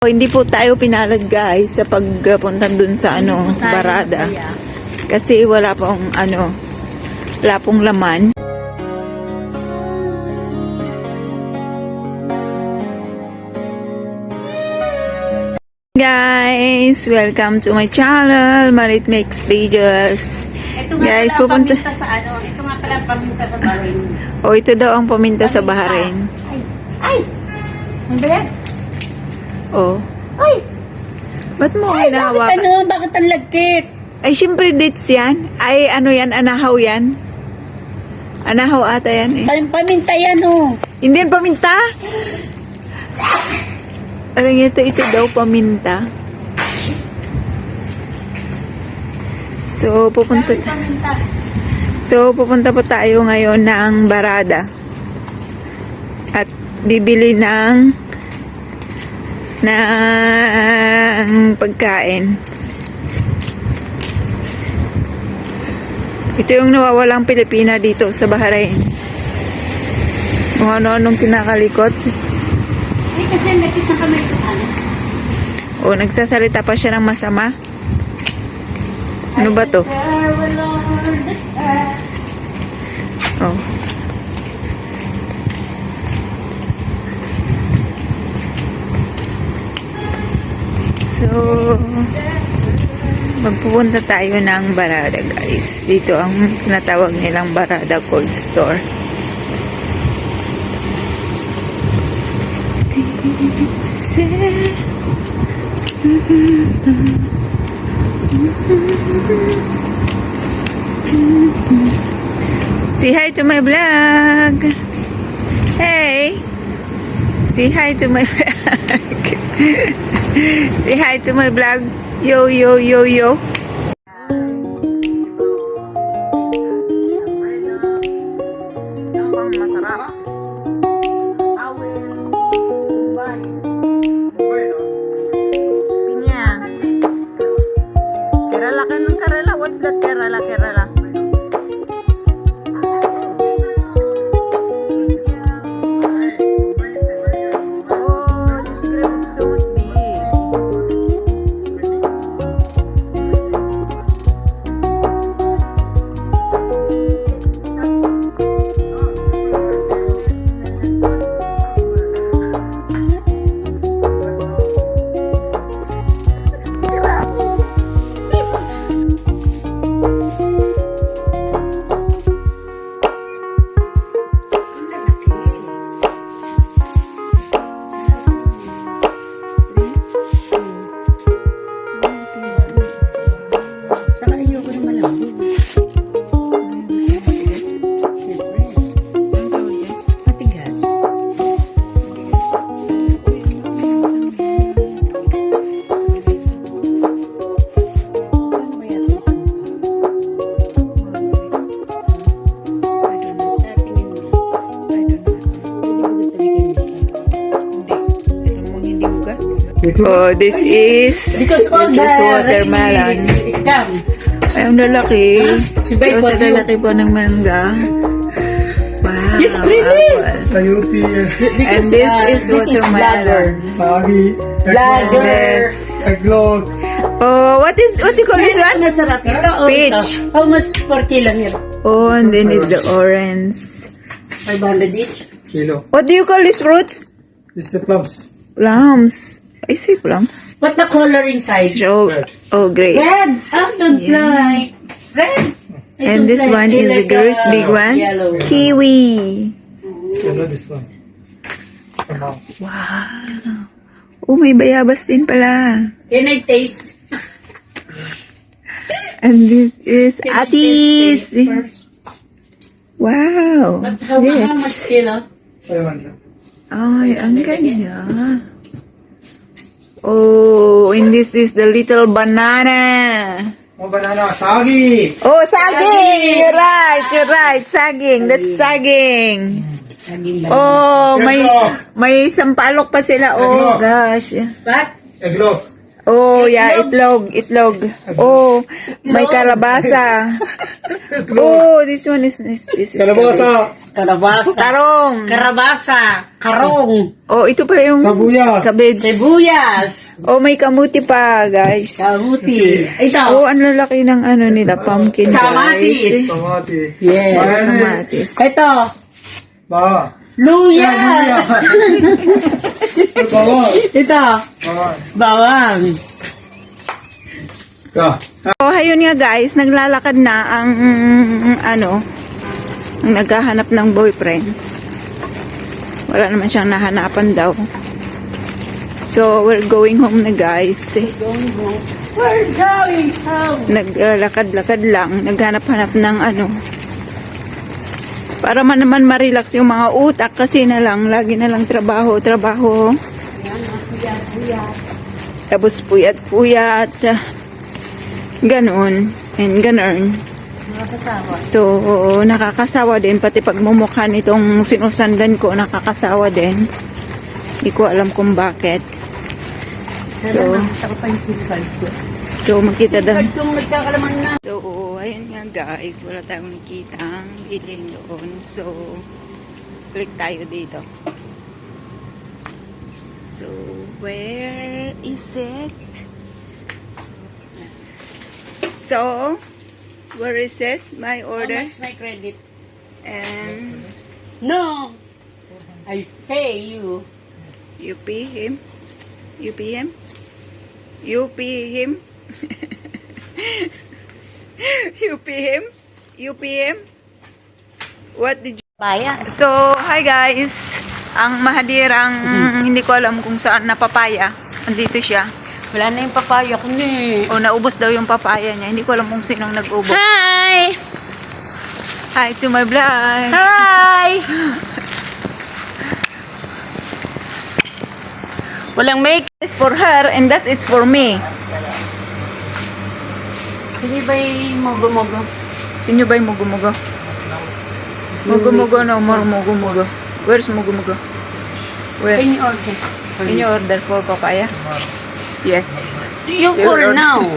O, hindi po tayo pinalad guys sa pagpunta dun sa ano, barada. Kasi wala pong ano, wala pong laman. Guys, welcome to my channel, Marit Makes Videos. Ito nga Guys, pala ang pupunta- paminta sa ano. Ito nga pala ang paminta sa Bahrain. O, ito daw ang paminta sa Bahrain. Ay! Ay! Ba yan? O, Ay! ba't mo Ay, bakit hinahawakan? ano? Bakit ang lagkit? Ay, syempre dates yan. Ay, ano yan, anahaw yan. Anahaw ata yan eh. Parang paminta yan oh. Hindi yan paminta. Alam niyo, ito, ito daw paminta. So, pupunta, paminta. so, pupunta po tayo ngayon ng Barada. At bibili ng ng pagkain. Ito yung nawawalang Pilipina dito sa Bahrain. Kung ano-anong kinakalikot. Ay, kasi ang lagkit ng kamay ko. Ano? O, nagsasalita pa siya ng masama. Ano ba to? Oh. So, magpupunta tayo ng Barada, guys. Dito ang tinatawag nilang Barada Cold Store. Say hi to my vlog. Hey. Say hi to my vlog. Say hi to my vlog. Yo, yo, yo, yo. Oh, this is Because all this the is watermelon. rain come. Ay, ang lalaki. Si Bay for sa you. lalaki po ng mangga. Wow. Yes, really? apple. Sayuti, And this uh, is this is watermelon. sagi, Lager. Yes. eggnog, Oh, what is, what do you call this one? Masarap ito. Oh, Peach. ito. How much per kilo here? Oh, and then is the orange. 500 each? kilo. What do you call these fruits? This is the plums. Plums. I say plums. What the color inside? So, Red. oh, grapes. Red. I don't Yeah. like red. I And this like- one I is the like, girl's uh, big one. Yellow. Kiwi. You know this one. Come on. Wow. Oh, may bayabas din pala. Can I taste? And this is Can I Atis. taste it first? Wow. But how, how much Yes. kilo? 500. Ay, ang ganda. Oh, and this is the little banana. Oh, banana, sagi. Oh, saging! You're right, you're right. Saging, that's saging. Saging ba? Oh, may may sampalok pa sila. Oh, gosh. But, Eggnog. Oh, yeah, itlog, itlog. Oh, may kalabasa. Oh, this one is, this, this is Kalabasa. Karabasa. Tarong. Karabasa. Karong. Oh, ito pala yung Sabuyas. cabbage. Sibuyas. Oh, may kamuti pa, guys. Kamuti. Ito. Oh, ang lalaki ng ano nila, pumpkin, Kamatis. guys. Samati. Yes. Kamatis. Ito. Bawa. Luya. Bawa. Ito. Bawa. Bawang. Yeah. So, ayun nga guys, naglalakad na ang, mm, ano, ang naghahanap ng boyfriend. Wala naman siyang nahanapan daw. So, we're going home na guys. We're going home. Naglalakad-lakad lang, naghanap-hanap ng ano. Para man naman ma-relax yung mga utak kasi na lang, lagi na lang trabaho, trabaho. Tapos puyat-puyat. Ganon. And ganon. So, nakakasawa din. Pati pagmumukha nitong sinusandan ko, nakakasawa din. Hindi ko alam kung bakit. So, so makita daw. So, ayun nga guys, wala tayong nakitang bilhin doon. So, click tayo dito. So, where is it? So, where is it? My How order. much my credit? And No. I pay you. you pay him? You pay him? You pay him? You him? Him? What did you... Baya. So, hi guys. Ang mahadirang hindi ko alam kung saan napapaya. Andito siya. Wala na yung papaya ko ni. O naubos daw yung papaya niya. Hindi ko alam kung sinong nag-ubos. Hi! Hi to my vlog. Hi! Walang make. This is for her and that is for me. Hindi ba yung mogo-mogo? Sinyo ba yung mugo-mugo? Mugo-mugo no, more mugo-mugo. Where's mugo-mugo? Where? Can you order? Can you order for papaya? Yes. You You call order. now.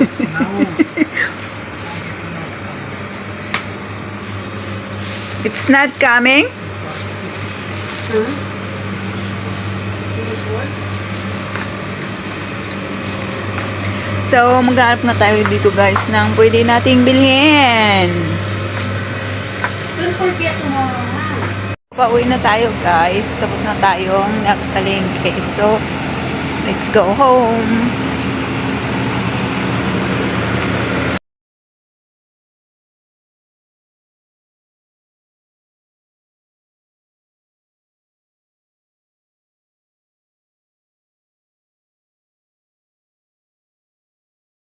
It's not coming? So, maghanap nga tayo dito guys ng pwede nating bilhin. Don't forget tomorrow. Pauwi na tayo guys. Tapos na tayong nagtalingke. So, let's go home.